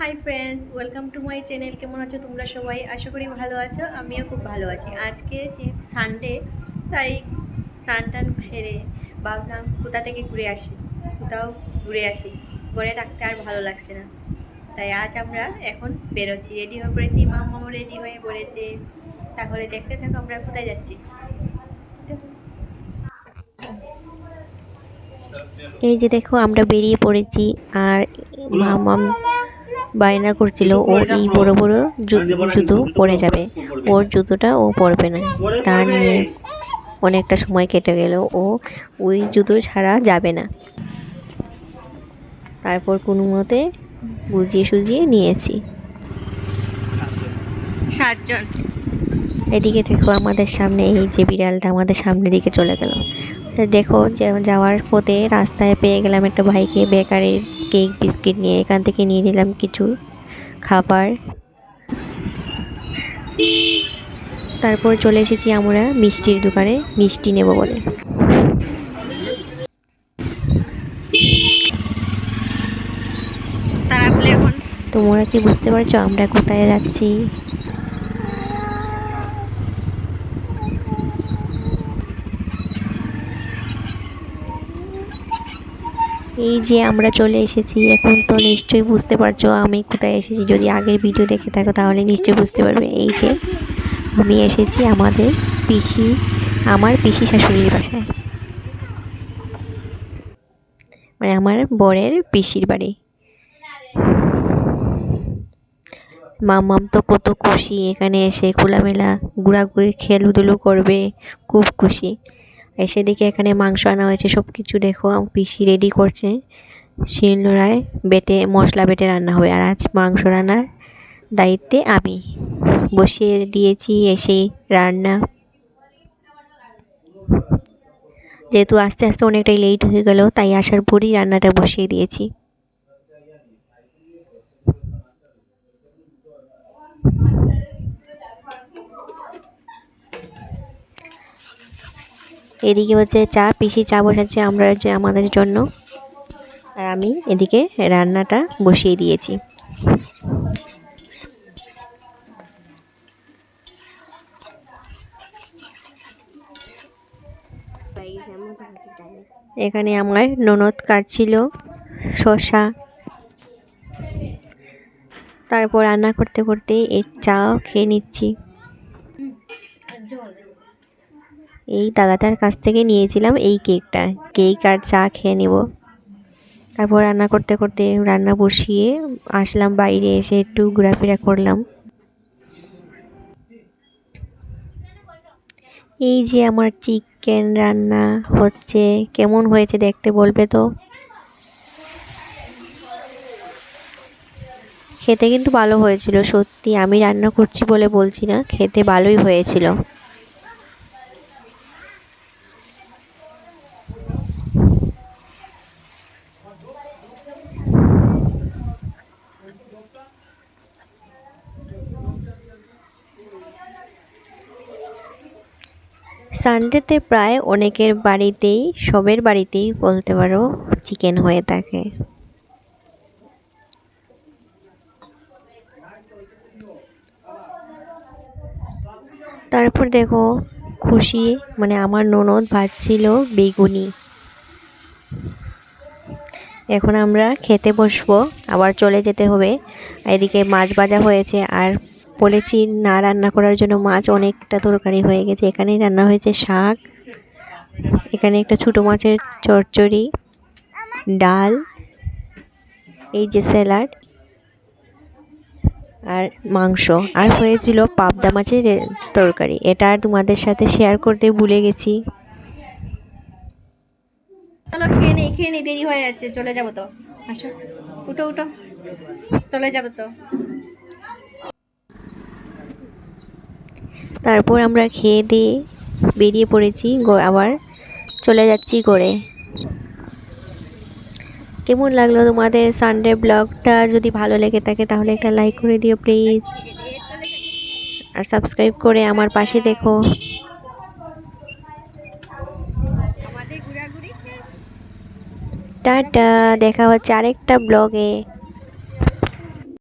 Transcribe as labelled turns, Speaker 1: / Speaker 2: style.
Speaker 1: Hi friends welcome to my channel কেমন আছো তোমরা সবাই? আশা করি ভালো আছো আমিও খুব ভালো আছি। আজকে যে সানডে তাই স্নান টান সেরে ভাবলাম কোথা থেকে ঘুরে আসি কোথাও ঘুরে আসি। ঘরে থাকতে আর ভালো লাগছে না। তাই আজ আমরা এখন বেরোচ্ছি। রেডি হয়ে পড়েছি মামাও রেডি হয়ে পড়েছে। তাহলে দেখতে থাকো আমরা কোথায় যাচ্ছি।
Speaker 2: এই যে দেখো আমরা বেরিয়ে পড়েছি আর মামাম বায়না করছিল ও এই বড় বড় জু- জুতো পরে যাবে। ওর জুতোটা ও পরবে না। তা নিয়ে অনেকটা সময় কেটে গেল ও ওই জুতো ছাড়া যাবে না। তারপর কোনো মতে বুঝিয়ে সুজিয়ে নিয়েছি।
Speaker 1: সাতজন।
Speaker 2: এদিকে দেখো আমাদের সামনে এই যে বিড়ালটা আমাদের সামনের দিকে চলে গেল। দেখো যাওয়ার পথে রাস্তায় পেয়ে গেলাম একটা ভাইকে বেকারির কেক বিস্কিট নিয়ে এখান থেকে নিয়ে নিলাম কিছু খাবার। তারপর চলে এসেছি আমরা মিষ্টির দোকানে মিষ্টি নেব বলে। তোমরা কি বুঝতে পারছ আমরা কোথায় যাচ্ছি? এই যে আমরা চলে এসেছি, এখন তো নিশ্চয়ই বুঝতে পারছ আমি কোথায় এসেছি। যদি আগের ভিডিও দেখে থাকো তাহলে নিশ্চয়ই বুঝতে পারবে। এই যে আমি এসেছি আমাদের পিসি, আমার পিসি শাশুড়ির বাসায়। মানে আমার বরের পিসির বাড়ি। মামাম তো কত খুশি, এখানে এসে খোলামেলা ঘোরাঘুরি, খেলধুলো করবে, খুব খুশি। এসে দেখি এখানে মাংস আনা হয়েছে সব কিছু দেখো পিসি রেডি করছে। শিলনোড়ায় বেটে, মশলা বেটে রান্না হবে। আর আজ মাংস রান্নার দায়িত্বে আমি। বসিয়ে দিয়েছি এসেই রান্না। যেহেতু আস্তে আস্তে অনেকটাই লেট হয়ে গেল, তাই আসার পরই রান্নাটা বসিয়ে দিয়েছি। এদিকে হচ্ছে চা পিসি, চা বসাচ্ছে আমরা যে আমাদের জন্য। আর আমি এদিকে রান্নাটা বসিয়ে দিয়েছি। এখানে আমার ননদ কাটছিল শসা। তারপর রান্না করতে করতে এর চাও খেয়ে নিচ্ছি। এই দাদাটার কাছ থেকে নিয়েছিলাম এই কেকটা। কেক আর চা খেয়ে নেব। তারপর রান্না করতে করতে রান্না বসিয়ে আসলাম, বাইরে এসে একটু ঘোরাফেরা করলাম। এই যে আমার চিকেন রান্না হচ্ছে, কেমন হয়েছে দেখতে বলবে তো? খেতে কিন্তু ভালো হয়েছিল, সত্যি আমি রান্না করছি বলে বলছি না, খেতে ভালোই হয়েছিল। সানডেতে প্রায় অনেকের বাড়িতেই, সবের বাড়িতেই বলতে পারো চিকেন হয়ে থাকে। তারপর দেখো, খুশি মানে আমার ননদ ভাজছিল বেগুনি। এখন আমরা খেতে বসবো, আবার চলে যেতে হবে। এদিকে মাছ ভাজা হয়েছে, আর বলেছি না রান্না করার জন্য মাছ অনেকটা তরকারি হয়ে গেছে। এখানেই রান্না হয়েছে শাক, এখানে একটা ছোটো মাছের চচ্চড়ি, ডাল, এই যে স্যালাড, আর মাংস। আর হয়েছিল পাবদা মাছের তরকারি। এটা আর তোমাদের সাথে শেয়ার করতে ভুলে গেছি।
Speaker 1: চলো, খেয়ে নেই খেয়ে নেই দেরি হয়ে যাচ্ছে, চলে যাব তো। আসো, উঠো উঠো, চলে যাব তো।
Speaker 2: তারপর আমরা খেয়ে দিয়ে বেরিয়ে পড়েছি আবার চলে যাচ্ছি করে কেমন লাগল তোমাদের সানডে ব্লগটা যদি ভালো লেগে থাকে তাহলে একটা লাইক করে দিও প্লিজ আর সাবস্ক্রাইব করে আমার পাশে দেখো
Speaker 1: আমাদের ঘোরাঘুরি শেষ
Speaker 2: টাটা দেখা হচ্ছে আরেকটা ব্লগে।